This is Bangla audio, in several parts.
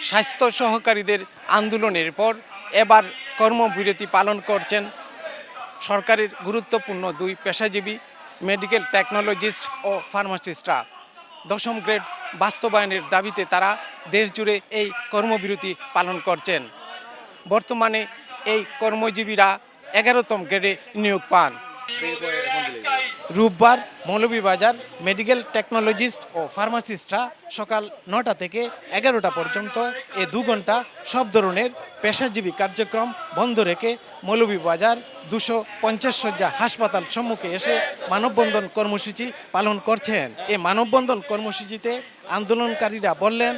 স্বাস্থ্য সহকারীদের আন্দোলনের পর এবার কর্মবিরতি পালন করছেন সরকারের গুরুত্বপূর্ণ দুই পেশাজীবী মেডিকেল টেকনোলজিস্ট ও ফার্মাসিস্টরা দশম গ্রেড বাস্তবায়নের দাবিতে তারা দেশজুড়ে এই কর্মবিরতি পালন করছেন। বর্তমানে এই কর্মজীবীরা এগারোতম গ্রেডে নিয়োগ পান। রোববার মৌলভীবাজার মেডিকেল টেকনোলজিস্ট ও ফার্মাসিস্টরা সকাল নটা থেকে এগারোটা পর্যন্ত এ দু ঘণ্টা সব ধরনের পেশাজীবী কার্যক্রম বন্ধ রেখে মৌলভীবাজার দুশো পঞ্চাশ শয্যা হাসপাতাল সম্মুখে এসে মানববন্ধন কর্মসূচি পালন করছেন। এই মানববন্ধন কর্মসূচিতে আন্দোলনকারীরা বললেন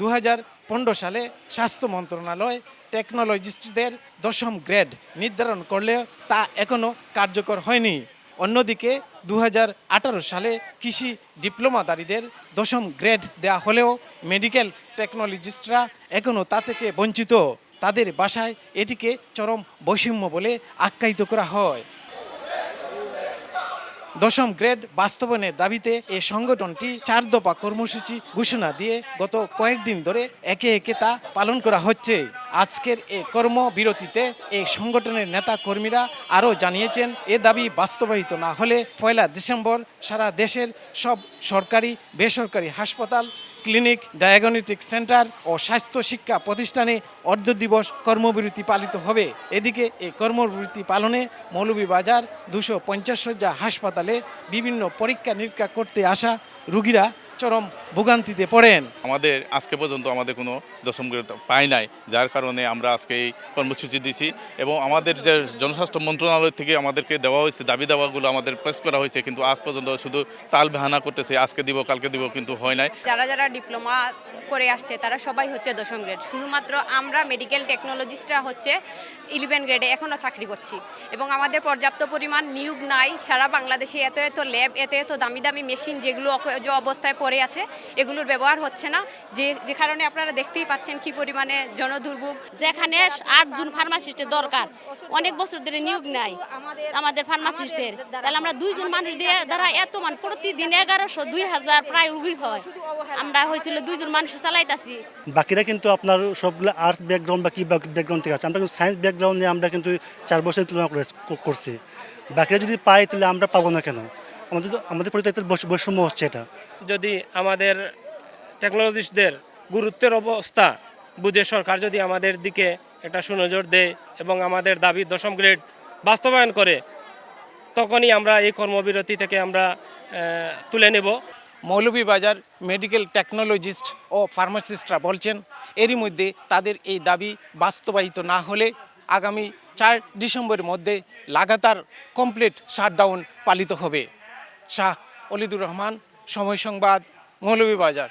দু হাজার পনেরো সালে স্বাস্থ্য মন্ত্রণালয় টেকনোলজিস্টদের দশম গ্রেড নির্ধারণ করলেও তা এখনও কার্যকর হয়নি। অন্যদিকে দু হাজার আঠারো সালে কৃষি ডিপ্লোমাধারীদের দশম গ্রেড দেয়া হলেও মেডিকেল টেকনোলজিস্টরা এখনও তা থেকে বঞ্চিত। তাদের বাসায় এটিকে চরম বৈষম্য বলে আখ্যায়িত করা হয়। দশম গ্রেড বাস্তবায়নের দাবিতে এ সংগঠনটি চার দফা কর্মসূচি ঘোষণা দিয়ে গত কয়েকদিন ধরে একে একে তা পালন করা হচ্ছে। আজকের এ কর্মবিরতিতে এই সংগঠনের নেতা কর্মীরা আরও জানিয়েছেন, এ দাবি বাস্তবায়িত না হলে পয়লা ডিসেম্বর সারা দেশের সব সরকারি, বেসরকারি হাসপাতাল, ক্লিনিক, ডায়াগনস্টিক সেন্টার ও স্বাস্থ্য শিক্ষা প্রতিষ্ঠানে অর্ধ দিবস কর্মবিরতি পালিত হবে। এদিকে এই কর্মবিরতি পালনে মৌলভীবাজার দুশো পঞ্চাশ শয্যা হাসপাতালে বিভিন্ন পরীক্ষা নিরীক্ষা করতে আসা রুগীরা চরম ভোগান্তিতে পড়েন। আমাদের আজকে পর্যন্ত আমাদের কোনো দশম গ্রেড পাই নাই যার কারণে আমরা আজকে এই কর্মসূচি দিছি এবং আমাদের যে জনস্বাস্থ্য মন্ত্রণালয় থেকে আমাদেরকে দেওয়া হয়েছে দাবি দাওয়াগুলো আমাদের পেশ করা হয়েছে কিন্তু আজ পর্যন্ত শুধু তাল বাহানা করতেছে আজকে দিব কালকে দিব কিন্তু হয় নাই। যারা যারা ডিপ্লোমা করে আসছে তারা সবাই হচ্ছে দশম গ্রেড। শুধুমাত্র আমরা মেডিকেল টেকনোলজিস্টরা হচ্ছে ইলেভেন গ্রেডে এখনও চাকরি করছি। এবং আমাদের পর্যাপ্ত পরিমাণ নিয়োগ নাই। সারা বাংলাদেশে এত এত ল্যাব এত এত দামি দামি মেশিন যেগুলো যে অবস্থায় পড়ে আছে, এগুলোর ব্যবহার হচ্ছে না। যে যে কারণে আপনারা দেখতেই পাচ্ছেন কি পরিমাণে জনদুর্ভোগ। যেখানে আটজন ফার্মাসিস্টের দরকার, অনেক বছর ধরে নিয়োগ নাই আমাদের ফার্মাসিস্টের তাহলে আমরা দুইজন মানুষ দিয়ে দ্বারা এত মান, প্রতিদিন এগারোশো, দুই হাজার প্রায় রুগী হয়। আমরা হয়েছিল দুইজন মানুষ চালাইতাছি। বাকিরা কিন্তু আপনার সবগুলো আর্টস ব্যাকগ্রাউন্ড বা কি ব্যাকগ্রাউন্ড থেকে আছে, আমরা কিন্তু সায়েন্স ব্যাকগ্রাউন্ডে আমরা কিন্তু চার বছর তুলনা করে করছি। বাকিরা যদি পাই তাহলে আমরা পাবো না কেন? আমাদের তো- আমাদের পরিচয়ের বৈষম্য হচ্ছে এটা। যদি আমাদের টেকনোলজিস্টদের গুরুত্বের অবস্থা বুঝে সরকার যদি আমাদের দিকে একটা সুনজর দেয় এবং আমাদের দাবি দশম গ্রেড বাস্তবায়ন করে তখনই আমরা এই কর্মবিরতি থেকে আমরা তুলে নেব। মৌলভীবাজার মেডিকেল টেকনোলজিস্ট ও ফার্মাসিস্টরা বলছেন এরই মধ্যে তাদের এই দাবি বাস্তবায়িত না হলে আগামী চার ডিসেম্বরের মধ্যে লাগাতার কমপ্লিট শাটডাউন পালিত হবে। শাহ অলিদুর রহমান সময় সংবাদ মৌলভীবাজার।